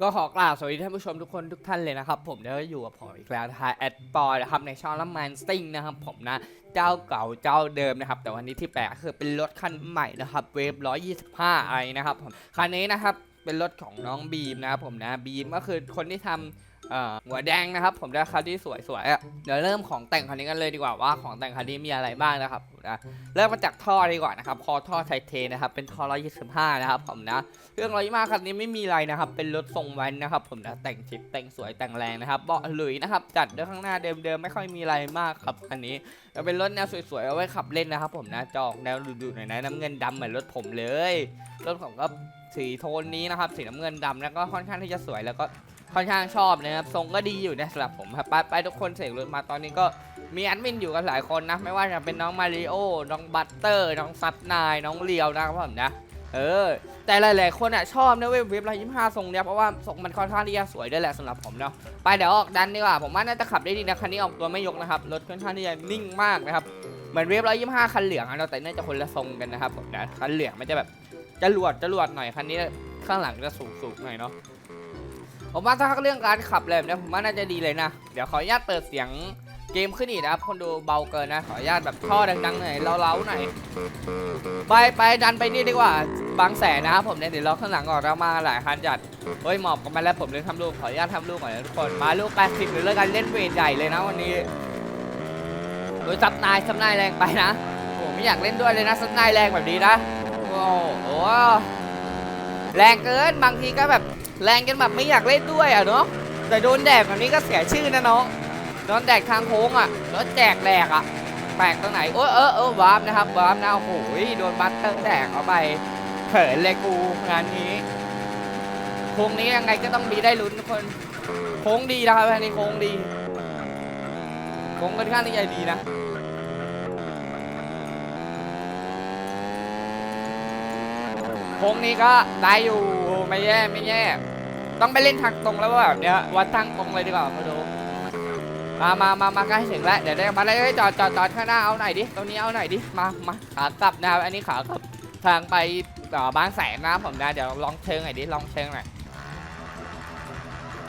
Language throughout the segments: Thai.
ก็ขอกล่าวสวัสดีท่านผู้ชมทุกคนทุกท่านเลยนะครับ ผมเดี๋ยวอยู่กับผมอีกแล้วนะฮะแอดปอยนะครับในช่องละมันสติ้งนะครับผมนะเจ้าเก่าเจ้าเดิมนะครับ แต่วันนี้ที่แปลกคือเป็นรถคันใหม่นะครับเวฟ125ไอนะครับผมคันนี้นะครับเป็นรถของน้องบีมนะครับผมนะบีมก็คือคนที่ทำเอ่อ หัวแดงนะครับ ผมได้คันที่สวยๆอะเดี๋ยวเริ่มของแต่งคันนี้กันเลยดีกว่าว่าของแต่งคันนี้มีอะไรบ้างนะครับผมนะเริ่มมาจากท่อดีกว่านะครับคอท่อไทเทนะครับเป็นท่อ125นะครับผมนะเครื่องร้อยมาคันนี้ไม่มีอะไรนะครับ เป็นรถทรงแว้นนะครับ ผมนะแต่งชิปแต่งสวยแต่งแรงนะครับเบาะหลุยนะครับจัดด้วยข้างหน้าเดิมๆไม่ค่อยมีอะไรมากครับคันนี้จะเป็นรถแนวสวยๆเอาไว้ขับเล่นนะครับ ผมนะจอกแนวดุๆหน่อยนะน้ำเงินดำเหมือนรถผมเลยรถผมก็สีโทนนี้นะครับสีน้ำเงินดำแล้วก็ค่อนข้างที่จะสวยแล้วก็ ค่อนข้างชอบนะครับทรงก็ดีอยู่นะสำหรับผมครับไปไปทุกคนเสกรถมาตอนนี้ก็มีแอดมินอยู่กันหลายคนนะ ไม่ว่าจะเป็นน้องมาริโอ น้องบัตเตอร์ น้องซับนาย น้องเลียวนะครับผมนะ เออ แต่หลาย ๆ คนอะชอบนะเว็บเว็บร้อยยี่ห้าทรงเนี้ยเพราะว่าทรงมันค่อนข้างที่จะสวยด้วยแหละสำหรับผมเนาะ ไปเดี๋ยวออกดันดีกว่า ผมว่าน่าจะขับได้ดีนะคันนี้ออกตัวไม่ยกนะครับ รถค่อนข้างที่จะนิ่งมากนะครับ เหมือนเว็บร้อยยี่ห้าคันเหลืองเนาะแต่น่าจะคนละทรงกันนะครับผมนะ คันเหลืองมันจะแบบจะรวดจะรวดหน่อยคันนี้ข้างหลังจะสูงสูงหน่อยเนาะ ผมว่าถ้าเรื่องการขับเลยแบบเนี้ยผมว่าน่าจะดีเลยนะ เดี๋ยวขออนุญาตเปิดเสียงเกมขึ้นอีกนะครับคนดูเบาเกินนะ ขออนุญาตแบบท่อดังๆหน่อยเล้าๆหน่อยไปไปดันไปนี่ดีกว่าบางแสนนะครับผมเนี่ยเดี๋ยวเราข้างหลังออกเรามาหลายคันจัดเฮ้ยหมอบกันมาแล้วผมเลยทำลูกขออนุญาตทำลูกก่อนนะทุกคนมาลูก80หรือเรื่องการเล่นเวทใหญ่เลยนะวันนี้โดยซับนายซับนายแรงไปนะผมไม่อยากเล่นด้วยเลยนะซับนายแรงแบบนี้นะโอ้โหแรงเกินบางทีก็แบบ แรงจนแบบไม่อยากเล่นด้วยอะเนาะแต่โดนแดดแบบนี้ก็เสียชื่อนะน้องโดนแดดทางโค้งอะรถแจกแหลกอะแปลกตรงไหนโอ้ยเออเออวาร์ปนะครับวาร์ปนะโอ้โหโดนบัตเตอร์แดกเข้าไปเขินเลยกูงานนี้โค้งนี้ยังไงก็ต้องมีได้ลุ้นทุกคนโค้งดีนะครับอันนี้โค้งดีโค้งค่อนข้างที่จะดีนะ โค้งนี้ก็ได้อยู่ไม่แย่ไม่แย่ ต้องไปเล่นทางตรงแล้วว่าแบบเนี้ยวัดทางตรงเลยดีกว่ามาดูมามามามาใกล้ถึงแล้วเดี๋ยวได้มาเลยเอ้ยจอดจอดจอดข้างหน้าเอาหน่อยดิตรงนี้เอาหน่อยดิมามาขากลับนะครับอันนี้ขากลับทางไปเอ่อบางแสนนะผมนะเดี๋ยวลองเชิงหน่อยดิลองเชิงหน่อย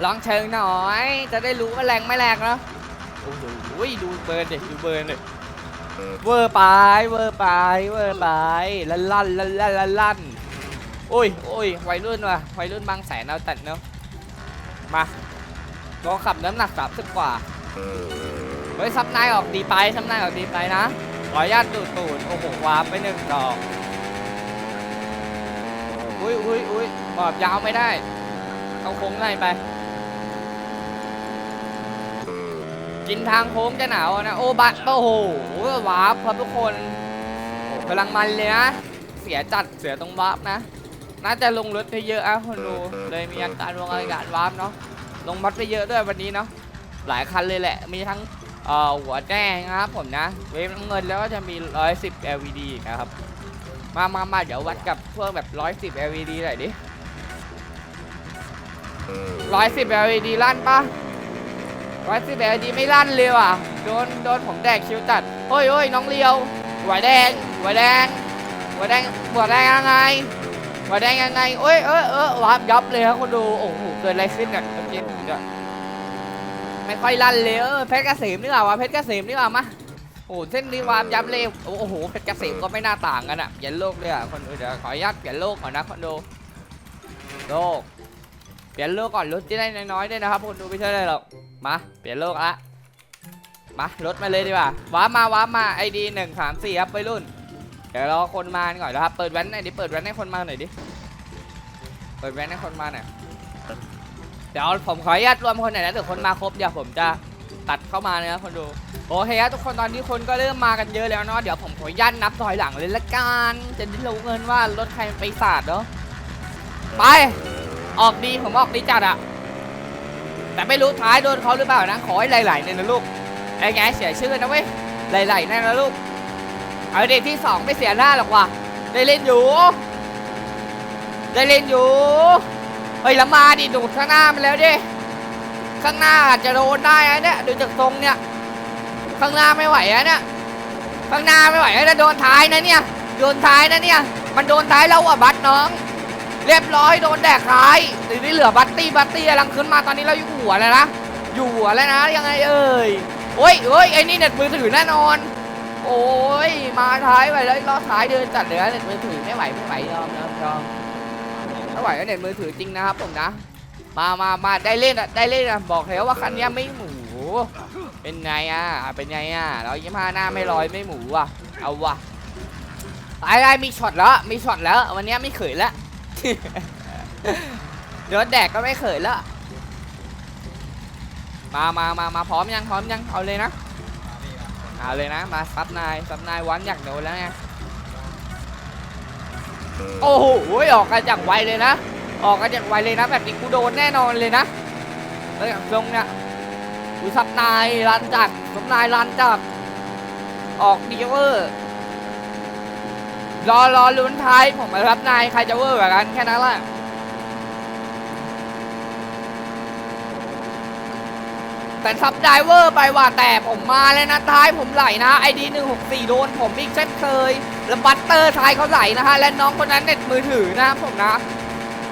ลองเชิงหน่อย จะได้รู้ว่าแรงไม่แรงเนาะโอ้โหดูเบิร์นเด็ดูเบิร์นเลยเวอร์ไปเวอร์ไปเวอร์ไปลั่นลั่นลั่นลั่น โอ้ยโอ้ยวัยรุ่นว่ะวัยรุ่นบางแสนเอาแต่เนาะมาลองขับน้ำหนักสามสิบกว่าเฮ้ยซับนายออกดีไปซับนายออกดีไปนะขออนุญาตดูดตูดโอ้โหวาร์ปไปหนึ่งดอกอุ้ยอุ้ยอุ้ยบอบยาวไม่ได้เอาโค้งในไป กินทางโค้งจะหนาวนะโอ้บัตโอ้โหวาร์ปครับทุกคนโอ้กำลังมันเลยนะเสียจัดเสียตรงวาร์ปนะ น่าจะลงรถไปเยอะอะคนดูเลยมีอาการวงอาการวาร์ปเนาะลงมัดไปเยอะด้วยวันนี้เนาะหลายคันเลยแหละ มีทั้งหัวแจ้งนะครับผมนะ เวฟน้ำเงินแล้วก็จะมี 110 LED อีกนะครับ มามามาเดี๋ยววัดกับพวกแบบ 110 LED หน่อยดิ 110 LED ลั่นปะ110 LED ไม่ลั่นเลยว่ะ โดน โดนผมแดกคิวจัดโอ้ยโอ้ยน้องเลียว หัวแดง หัวแดง หัวแดงหัวแดงยังไง หัวแดงยังไงโอ้ยเออเออวาบยับเลยครับคนดูโอ้โหเกิดอะไรขึ้นเนี่ยเมื่อกี้ผมไม่ค่อยลั่นเลยเออเพชรเกษมนี่หว่าวะเพชรเกษมนี่หว่ามาโอ้เส้นนี้วามยับเลยโอ้โหเพชรเกษมก็ไม่น่าต่างกันอะเปลี่ยนโลกเลยอะคนดูเดี๋ยวขออนุญาตเปลี่ยนโลกก่อนนะคนดูโลกเปลี่ยนโลกก่อนรถจะได้น้อยๆด้วยนะครับคนดูไม่ใช่เลยหรอกมาเปลี่ยนโลกละมารถมาเลยดีกว่าว้ามาว้ามาไอดีหนึ่งสามสี่ครับไปรุ่น ดี๋ยวรอคนมาก่อนนะครับ เปิดแว้นหน่อยดิ เปิดแว้นให้คนมาหน่อยดิ เปิดแว้นให้คนมาหน่อย เดี๋ยวผมขออนุญาตรวมคนหน่อยนะเดี๋ยวคนมาครบเดี๋ยวผมจะตัดเข้ามาเลยนะคนดู โอเคครับทุกคนตอนนี้คนก็เริ่มมากันเยอะแล้วเนาะ เดี๋ยวผมขออนุญาตนับถอยหลังเลยละกัน จะได้รู้เงินว่ารถใครเป็นปีศาจเนาะ ไป ออกดีผมออกดีจัดอะแต่ไม่รู้ท้ายโดนเขาหรือเปล่านะ ขอให้ไหลๆเนี่ยนะลูกไอ้ไงเสียชื่อนะเว้ยไหลๆแน่นะลูก เอาเด็กที่สองไม่เสียหน้าหรอกว่ะได้เล่นอยู่ ได้เล่นอยู่เฮ้ยแล้วมาดิดูดข้างหน้ามันแล้วดิข้างหน้าอาจจะโดนได้นะเนี่ยดูจากทรงเนี่ยข้างหน้าไม่ไหวอะเนี่ยข้างหน้าไม่ไหวนะโดนท้ายนะเนี่ยโดนท้ายนะเนี่ยมันโดนท้ายแล้วอะบัสน้อง เรียบร้อยโดนแดกท้ายหรือที่เหลือบัตตี้บัตตี้กำลังขึ้นมาตอนนี้เราอยู่หัวแล้วนะอยู่หัวแล้วนะยังไงเอ่ยโอ้ยเอ้ยไอ้นี่เน็ตมือถือแน่นอน โอ้ยมาท้ายไปแล้วล้อท้ายเดินจัดเลยนะเน็ตมือถือไม่ไหวไม่ไหวยอมยอมยอมไม่ไหวแล้วเน็ตมือถือจริงนะครับผมนะมามามาได้เล่นอะได้เล่นอะบอกแล้วว่าคันเนี้ยไม่หมู เป็นไงอะเป็นไงอะเรายี่ห้าหน้าไม่ลอยไม่หมูอะเอาวะไอ้ไอ้มีช็อตแล้วมีช็อตแล้ว วันเนี้ยไม่เขยแล้วเดี๋ยวแดกก็ไม่เขยแล้วมามามามาพร้อมยังพร้อมยังเอาเลยนะ เอาเลยนะมาซับนายซับนายวันอยากโดนแล้วไงโอ้โหออกกันจากไวเลยนะ ออกกันจากไวเลยนะแบบนี้กูโดนแน่นอนเลยนะแล้วอย่างตรงเนี้ยกูซับนายรันจัดซับนายรันจัดออกดีเวอร์รอรอลุ้นท้ายผมมารับนายใครจะเวอร์กว่ากันแค่นั้นแหละ แต่ซับไดเวอร์ไปว่าแต่ผมมาแล้วนะท้ายผมไหลนะไอดีหนึ่งหกสี่โดนผมอีกเช่นเคยแล้วบัตเตอร์ท้ายเขาไหลนะฮะและน้องคนนั้นเน็ตมือถือนะครับผมนะ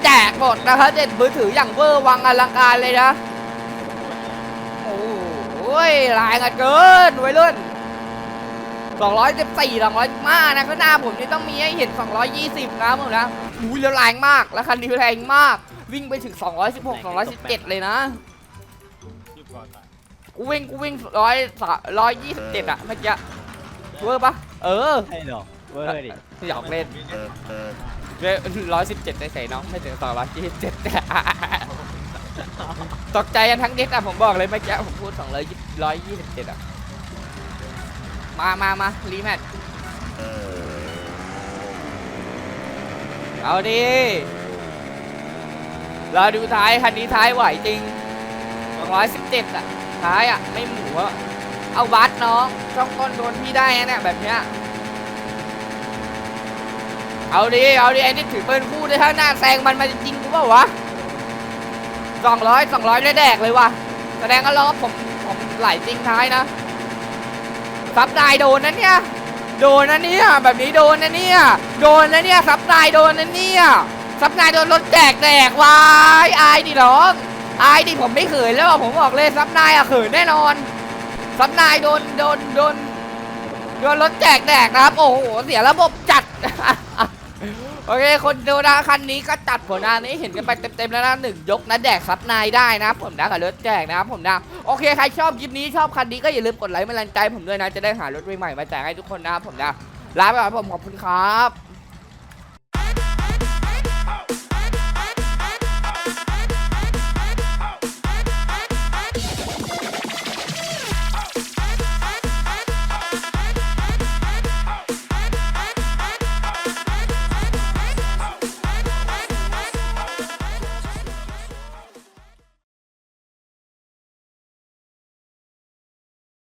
แจกหมดนะครับเน็ตมือถืออย่างเวอร์วังอลังการเลยนะโอ้ยแรงกันเกินวัยรุ่น214 215นะข้างหน้าผมนี่ต้องมีให้เห็น 220 นะผมนะอุ้ยแล้วแรงมาก แล้วคันนี้แรงมาก วิ่งไปถึง 216 217 เลยนะ กูวิ่งกูวิ่งร้อยร้อยยี่สิบเจ็ดอะเมื่อกี้เวอร์ปะเออใช่หรอเวอร์ดิหยอกเล่นร้อยสิบเจ็ดใส่น้องไม่ถึงสองร้อยยี่สิบเจ็ดตกใจกันทั้งเด็ดอะผมบอกเลยเมื่อกี้ผมพูดสองร้อยร้อยยี่สิบเจ็ดอะมามามารีแมทเอาดิเราดูท้ายคันนี้ท้ายไหวจริง ร้อยสิบเจ็ดอะท้ายอะ ไม่หมูอะเอาบัสน้องช่องก้นโดนพี่ได้นะเนี่ยแบบเนี้ย เอาดิ เอาดิไอ้นี่ถือปืนคู่ด้วยถ้าหน้าแซงมันมาจริงกูเปล่าวะสองร้อยสองร้อยได้แดกเลยวะแสดงว่าล้อผมผมไหลจริงท้ายนะซับนายโดนนะเนี่ยโดนนะเนี่ยแบบนี้โดนนะเนี่ยโดนนะเนี่ยซับนายโดนนะเนี่ยซับนายโดนรถแจกแดกวายอายดิน้อง อายดิผมไม่เขินแล้วผมบอกเลยซับนายอะเขินแน่นอนซับนายโดนโดนโดนโดนรถแจกแดกนะครับ โอ้โหเสียระบบจัด โอเค คนดูนะคันนี้ก็จัดผลงานนี้เห็นกันไปเต็มๆแล้วนะหนึ่งยกนะแดกซับนายได้นะผมนะกับรถแจกนะครับผมนะโอเคใครชอบคลิปนี้ชอบคันนี้ก็อย่าลืมกดไลค์มาแรงใจผมด้วยนะจะได้หารถใหม่ๆมาแจกให้ทุกคนนะครับผมนะลาไปก่อนผมขอบคุณครับ